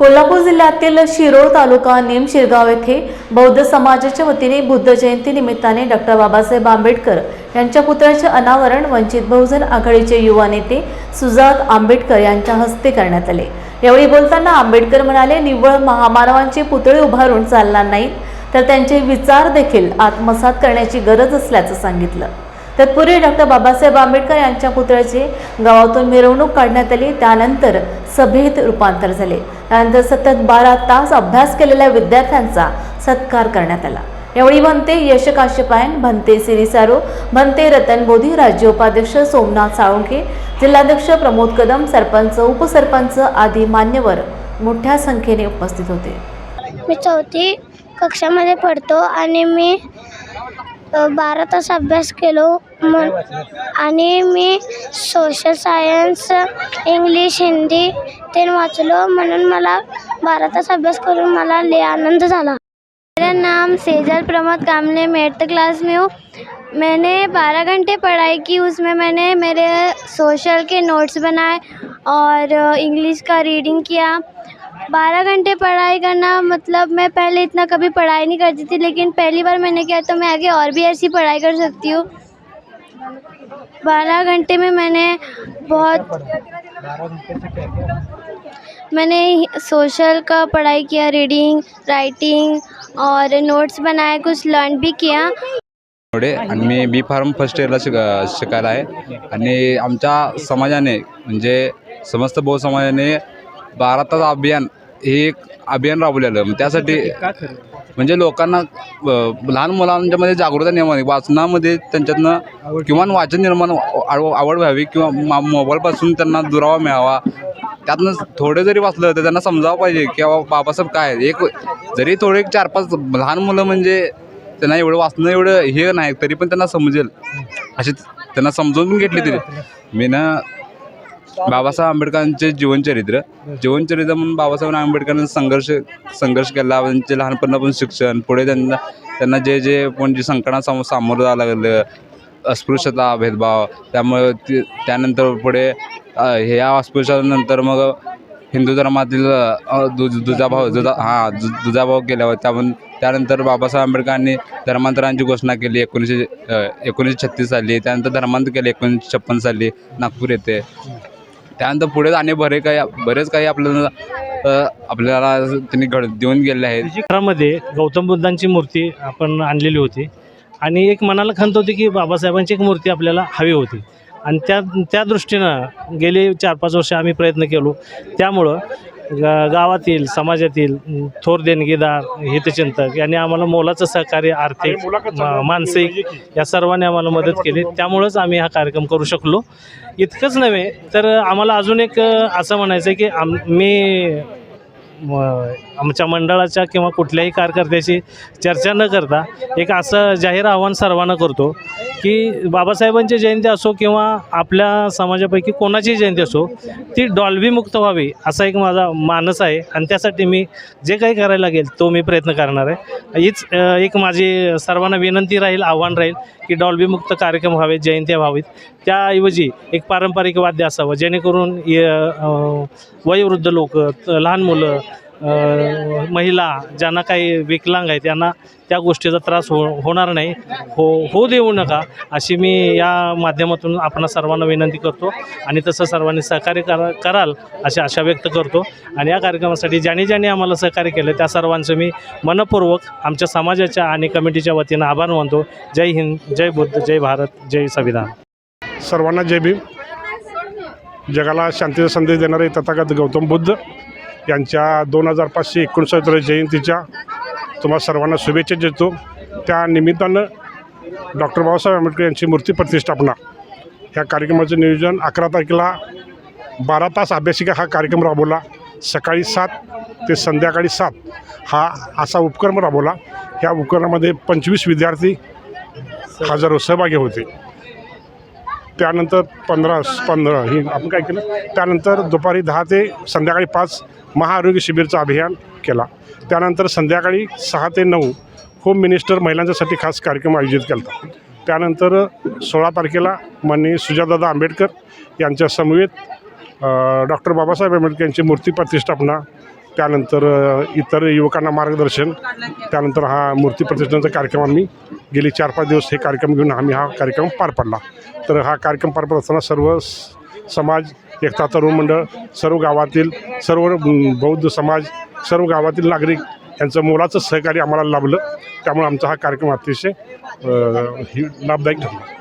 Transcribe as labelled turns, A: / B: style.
A: कोल्हापूर जिल्ह्यातील शिरोळ तालुका नेम शिरगाव येथे बौद्ध समाजाच्या वतीने बुद्ध जयंती निमित्ताने डॉक्टर बाबासाहेब आंबेडकर यांच्या पुतळ्याचे अनावरण वंचित बहुजन आघाडीचे युवा नेते सुजात आंबेडकर यांच्या हस्ते करण्यात आले. यावेळी बोलताना आंबेडकर म्हणाले निव्वळ महामानवांचे पुतळे उभारून चालणार नाहीत तर त्यांचे विचार देखील आत्मसात करण्याची गरज असल्याचं सांगितलं. तत्पूर्वी डॉक्टर बाबासाहेब आंबेडकर यांच्या पुतळ्याचे गावातून मिरवणूक काढण्यात आली. त्यानंतर सभेत रूपांतर झाले. त्यानंतर सतत बारा तास अभ्यास केलेल्या विद्यार्थ्यांचा सत्कार करण्यात आला. यावेळी भंते यश काश्यपायन भंते सिरिसारो भंते रतन बोधी राज्य उपाध्यक्ष सोमनाथ साळुंखे जिल्हाध्यक्ष प्रमोद कदम सरपंच उपसरपंच आदी मान्यवर मोठ्या संख्येने उपस्थित होते.
B: मी चौथी कक्षामध्ये पडतो आणि मी बारा तास अभ्यास केलो. मग आणि मी सोशल सायन्स इंग्लिश हिंदी ते वाचलो. म्हणून मला बारा तास अभ्यास करून मला ले आनंद झाला. मेरा नाम सेजल प्रमोद कामने मैं एट्थ क्लास में हूँ. मैंने बारह घंटे पढ़ाई की. उसमें मैंने मेरे सोशल के नोट्स बनाए और इंग्लिश का रीडिंग किया. बारह घंटे पढ़ाई करना मतलब मैं पहले इतना कभी पढ़ाई नहीं करती थी, लेकिन पहली बार मैंने किया तो मैं आगे और भी ऐसी पढ़ाई कर सकती हूँ। बारह घंटे में मैंने बहुत मैंने सोशल का पढ़ाई किया, रीडिंग, राइटिंग और नोट्स बनाए, कुछ लर्न भी किया।
C: बी फार्म फ़र्स्ट इयरला शिक, शिकायला आहे. आणि आमच्या समाजाने, म्हणजे समस्त बहु समाजाने बारा अभियान हे एक अभियान राबवलेलं. मग त्यासाठी म्हणजे लोकांना लहान मुलांच्यामध्ये जागृता निर्माण वाचनामध्ये त्यांच्यातनं किमान वाचन निर्माण आव- आवड व्हावी किंवा मा मोबाईलपासून त्यांना दुरावा मिळावा. त्यातनं थोडं जरी वाचलं तर त्यांना समजावं पाहिजे की बाबा बाबासाहेब काय? एक जरी थोडे एक चार पाच लहान मुलं म्हणजे त्यांना एवढं वाचणं एवढं हे नाही तरी पण त्यांना समजेल. असे त्यांना समजून घेतली तरी. मी ना बाबासाहेब आंबेडकरांचे जीवनचरित्र. जीवनचरित्र म्हणून बाबासाहेब आंबेडकरांनी संघर्ष संघर्ष केला. त्यांचे लहानपणापासून शिक्षण. पुढे त्यांना त्यांना जे जे म्हणजे पण जे संकटांना सामो सामोरं जावं लागलं. अस्पृश्यता भेदभाव. त्यामुळे ती त्यानंतर पुढे ह्या अस्पृश्यानंतर मग हिंदू धर्मातील दु दुजाभाव दुजा हां दु दुजाभाव केल्यावर त्यामधून त्यानंतर बाबासाहेब आंबेडकरांनी धर्मांतरांची घोषणा केली. एकोणीसशे एकोणीसशे छत्तीस साली. त्यानंतर धर्मांतर केले. एकोणीसशे छप्पन साली नागपूर येथे. त्यानंतर पुढे जाणे बरे काही बरेच काही आपल्याला आपल्याला त्यांनी घड देऊन गेले आहेत.
D: घरामध्ये गौतम बुद्धांची मूर्ती आपण आणलेली होती. आणि एक मनाला खंत होती की बाबासाहेबांची एक मूर्ती आपल्याला हवी होती. आणि त्या त्या दृष्टीनं गेले चार पाच वर्ष आम्ही प्रयत्न केलो. त्यामुळं गा गावातील समाजातील थोर देणगीदार हितचिंतक यांनी आम्हाला मोलाचं सहकार्य आर्थिक मा- मानसिक या सर्वांनी आम्हाला मदत केली. त्यामुळंच आम्ही हा कार्यक्रम करू शकलो. इतकंच नव्हे तर आम्हाला अजून एक अं, असं म्हणायचं आहे की आम मी म आमच्या मंडळाच्या किंवा कुठल्याही कार्यकर्त्याशी चर्चा न करता एक असं जाहीर आव्हान सर्वांना करतो की बाबासाहेबांची जयंती असो किंवा आपल्या समाजापैकी कोणाची जयंती असो ती डॉल्बीमुक्त व्हावी असा एक माझा मानस आहे. आणि त्यासाठी मी जे काही करायला लागेल तो मी प्रयत्न करणार आहे. हीच एक माझी सर्वांना विनंती राहील आव्हान राहील की डॉल्बीमुक्त कार्यक्रम व्हावेत जयंत्या व्हावीत. त्याऐवजी एक पारंपरिक वाद्य असावं जेणेकरून य- वयोवृद्ध लोक लहान मुलं महिला ज्यांना काही विकलांग आहे त्यांना त्या गोष्टीचा त्रास हो होणार नाही. हो होऊ देऊ नका अशी मी या माध्यमातून आपण सर्वांना विनंती करतो आणि तसं सर्वांनी सहकार्य करा कराल अशी आशा व्यक्त करतो. आणि या कार्यक्रमासाठी ज्याने ज्याने आम्हाला सहकार्य केलं त्या सर्वांचं मी मनपूर्वक आमच्या समाजाच्या आणि कमिटीच्या वतीनं आभार मानतो. जय हिंद जय बुद्ध जय भारत जय संविधान.
E: सर्वांना जय भीम. जगाला शांतीचा संदेश देणारे तथागत गौतम बुद्ध. यांच्या दोन हजार पाचशे एकोणसत्तर जयंतीच्या तुम्हाला सर्वांना शुभेच्छा देतो. त्या निमित्तानं डॉक्टर बाबासाहेब आंबेडकर यांची मूर्ती प्रतिष्ठापना. ह्या कार्यक्रमाचं नियोजन अकरा तारखेला बारा तास अभ्यासिका हा कार्यक्रम राबवला. सकाळी सात ते संध्याकाळी सात हा असा उपक्रम राबवला. ह्या उपक्रमामध्ये पंचवीस विद्यार्थी हजारो सहभागी होते. त्यानंतर पंधरा पंधरा ही आपण काय केलं? त्यानंतर दुपारी दहा ते संध्याकाळी पाच महाआरोग्य शिबिरचं अभियान केला. त्यानंतर संध्याकाळी सहा ते नऊ होम मिनिस्टर महिलांच्यासाठी खास कार्यक्रम आयोजित केला. होता त्यानंतर सोळा तारखेला माननीय सुजातदादा आंबेडकर यांच्या समवेत डॉक्टर बाबासाहेब आंबेडकर यांची मूर्ती प्रतिष्ठापना त्यानंतर इतर युवकांना मार्गदर्शन त्यानंतर हा मूर्ती प्रतिष्ठानचा कार्यक्रम आम्ही गेली चार पाच दिवस हे कार्यक्रम घेऊन आम्ही हा कार्यक्रम पार पडला. तर हा कार्यक्रम पार पडत असताना सर्व समाज एकता तरुण मंडळ सर्व गावातील सर्व बौद्ध समाज सर्व गावातील नागरिक यांचं मोलाचं सहकार्य आम्हाला लाभलं. त्यामुळे आमचा हा कार्यक्रम अतिशय ही लाभदायक ठरला.